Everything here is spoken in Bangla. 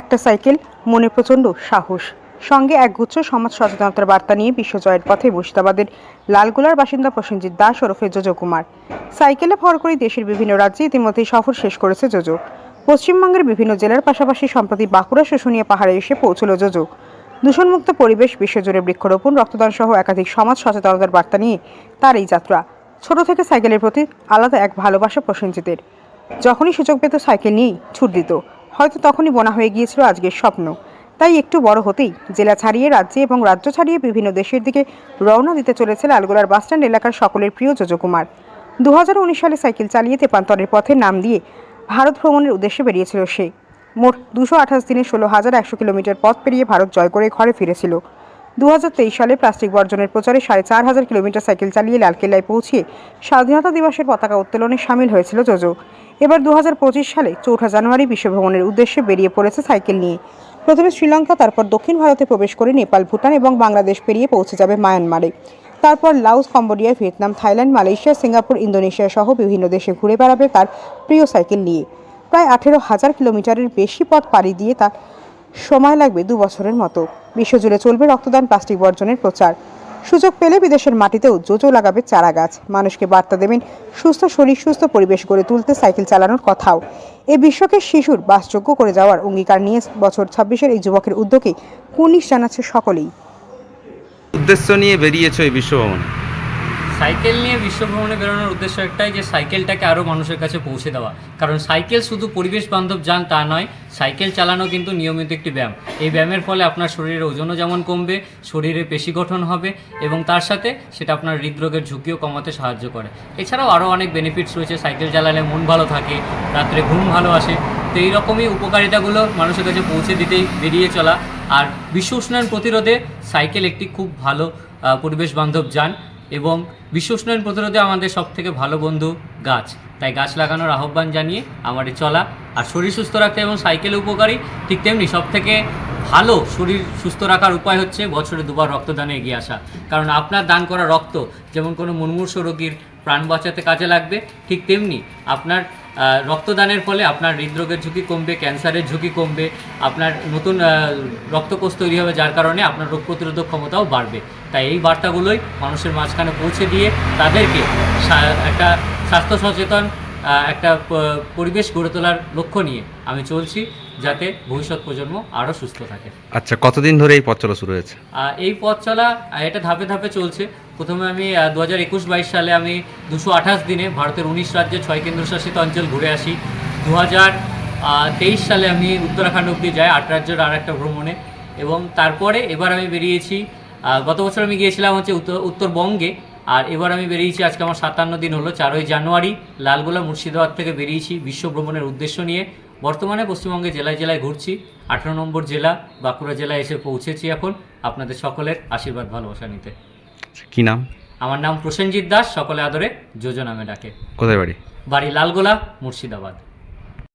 একটা সাইকেল, মনে প্রচণ্ড সাহস। সঙ্গে একগুচ্ছ সমাজ সচেতনতার বার্তা নিয়ে বিশ্বজয়ের পথে মুর্শিদাবাদের লালগোলার বাসিন্দা প্রসেনজিৎ দাস ওরফে জোজো কুমার। সাইকেলে ভর করে দেশের বিভিন্ন রাজ্যে ইতিমধ্যেই সফর শেষ করেছে জোজো। পশ্চিমবঙ্গের বিভিন্ন জেলার পাশাপাশি সম্প্রতি বাঁকুড়া শুশুনিয়া পাহাড়ে এসে পৌঁছল জোজো। দূষণমুক্ত পরিবেশ, বিশ্বজুড়ে বৃক্ষরোপণ, রক্তদান সহ একাধিক সমাজ সচেতনতার বার্তা নিয়ে তার এই যাত্রা। ছোট থেকে সাইকেলের প্রতি আলাদা এক ভালোবাসা প্রসেনজিতের। যখনই সুযোগ পেত সাইকেল নিয়েই ছুট দিত। হয়তো তখনই বোনা হয়ে গিয়েছিল আজকের স্বপ্ন। তাই একটু বড় হতেই জেলা ছাড়িয়ে রাজ্যে এবং রাজ্য ছাড়িয়ে বিভিন্ন দেশের দিকে রওনা দিতে চলেছে লালগোলার বাসস্ট্যান্ড এলাকার সকলের প্রিয় যোজো কুমার। দু হাজার উনিশ সালে সাইকেল চালিয়ে তেপান্তরের পথে নাম দিয়ে ভারত ভ্রমণের উদ্দেশ্যে বেরিয়েছিল সে। মোট দুশো আঠাশ দিনে ষোলো হাজার একশো কিলোমিটার পথ পেরিয়ে ভারত জয় করে ঘরে ফিরেছিল। দু হাজার তেইশ সালে প্লাস্টিক বর্জনের প্রচারে সাড়ে চার হাজার কিলোমিটার সাইকেল চালিয়ে লালকেল্লায় পৌঁছিয়ে স্বাধীনতা দিবসের পতাকা উত্তোলনে সামিল হয়েছিল জোজো। এবার দু হাজার পঁচিশ সালে চৌঠা জানুয়ারি বিশ্বভ্রমণের উদ্দেশ্যে বেরিয়ে পড়েছে সাইকেল নিয়ে। প্রথমে শ্রীলঙ্কা, তারপর দক্ষিণ ভারতে প্রবেশ করে নেপাল, ভুটান এবং বাংলাদেশ পেরিয়ে পৌঁছে যাবে মায়ানমারে। তারপর Laos, Cambodia, Vietnam, Thailand, Malaysia, Singapore, Indonesia সহ বিভিন্ন দেশে ঘুরে বেড়াবে তার প্রিয় সাইকেল নিয়ে। প্রায় আঠেরো হাজার কিলোমিটারের বেশি পথ পাড়ি দিয়ে তার সময় লাগবে দু বছরের মতো। বিশ্বজুড়ে চলবে রক্তদান প্লাস্টিক বর্জনের প্রচার। সুযোগ পেলে বিদেশের মাটিতেও জোজো লাগাবে চারা গাছ মানুষকে বার্তা দেবেন, সুস্থ শরীর, সুস্থ পরিবেশ গড়ে তুলতে সাইকেল চালানোর কথাও। এ বিশ্বকে শিশুর বাসযোগ্য করে যাওয়ার অঙ্গীকার নিয়ে বছর ছাব্বিশের এই যুবকের উদ্যোগে কুনিশ জানাচ্ছে সকলেই। উদ্দেশ্য নিয়ে বেরিয়েছে এই বিশ্বভ্রমণে সাইকেল নিয়ে বিশ্বভ্রমণে বেরোনোর উদ্দেশ্য একটাই যে সাইকেলটাকে আরও মানুষের কাছে পৌঁছে দেওয়া। কারণ সাইকেল শুধু পরিবেশ বান্ধব যান তা নয়, সাইকেল চালানো কিন্তু নিয়মিত একটি ব্যায়াম। এই ব্যায়ামের ফলে আপনার শরীরের ওজনও যেমন কমবে, শরীরে পেশি গঠন হবে এবং তার সাথে সেটা আপনার হৃদরোগের ঝুঁকিও কমাতে সাহায্য করে। এছাড়াও আরও অনেক বেনিফিটস রয়েছে, সাইকেল চালালে মন ভালো থাকে, রাত্রে ঘুম ভালো আসে। তো এইরকমই উপকারিতাগুলো মানুষের কাছে পৌঁছে দিতেই বেরিয়ে চলা। আর বিশ্ব উষ্ণায়ন প্রতিরোধে সাইকেল একটি খুব ভালো পরিবেশ বান্ধব যান। এবং বিশ্ব প্রতিরোধে আমাদের সব থেকে ভালো বন্ধু গাছ। তাই গাছ লাগানোর আহ্বান জানিয়ে আমার চলা আর শরীর সুস্থ রাখতে এবং সাইকেলে উপকারী, ঠিক তেমনি সব থেকে ভালো শরীর সুস্থ রাখার উপায় হচ্ছে বছরে দুবার রক্তদানে এগিয়ে আসা। কারণ আপনার দান করা রক্ত যেমন কোনো মুমূর্ষ রোগীর প্রাণ বাঁচাতে কাজে লাগবে, ঠিক তেমনি আপনার রক্তদানের ফলে আপনার হৃদরোগের ঝুঁকি কমবে ক্যান্সারের ঝুঁকি কমবে আপনার নতুন রক্তকোষ তৈরি হবে যার কারণে আপনার রোগ প্রতিরোধক ক্ষমতাও বাড়বে। তাই এই বার্তাগুলোই মানুষের মাঝখানে পৌঁছে দিয়ে তাদেরকে একটা স্বাস্থ্য সচেতন একটা পরিবেশ গড়ে তোলার লক্ষ্য নিয়ে আমি চলছি যাতে ভবিষ্যৎ প্রজন্ম আরও সুস্থ থাকে। আচ্ছা কতদিন ধরে এই পথ চলা শুরু হয়েছে? এই পথ চলা এটা ধাপে ধাপে চলছে। প্রথমে আমি দু হাজার একুশ বাইশ সালে আমি দুশো আঠাশ দিনে ভারতের উনিশ রাজ্যে ছয় কেন্দ্রশাসিত অঞ্চল ঘুরে আসি। দু হাজার তেইশ সালে আমি উত্তরাখণ্ড অব্দি যাই, আট রাজ্যের আর একটা ভ্রমণে। এবং তারপরে এবার আমি বেরিয়েছি গত বছর আমি গিয়েছিলাম হচ্ছে উত্তর উত্তরবঙ্গে। আর এবার আমি বেরিয়েছি, আজকে আমার সাতান্ন দিন হলো, চারই জানুয়ারি, লালগোলা মুর্শিদাবাদ থেকে বেরিয়েছি বিশ্ব ভ্রমণের উদ্দেশ্য নিয়ে। বর্তমানে পশ্চিমবঙ্গে জেলায় জেলায় ঘুরছি, আঠেরো নম্বর জেলা, বাঁকুড়া জেলায় এসে পৌঁছেছি এখন। আপনাদের সকলের আশীর্বাদ, ভালোবাসা নিতে। কি নাম? আমার নাম প্রসেনজিৎ দাস সকলে আদরে যোজনামে ডাকে। কোথায় বাড়ি? বাড়ি লালগোলা মুর্শিদাবাদ।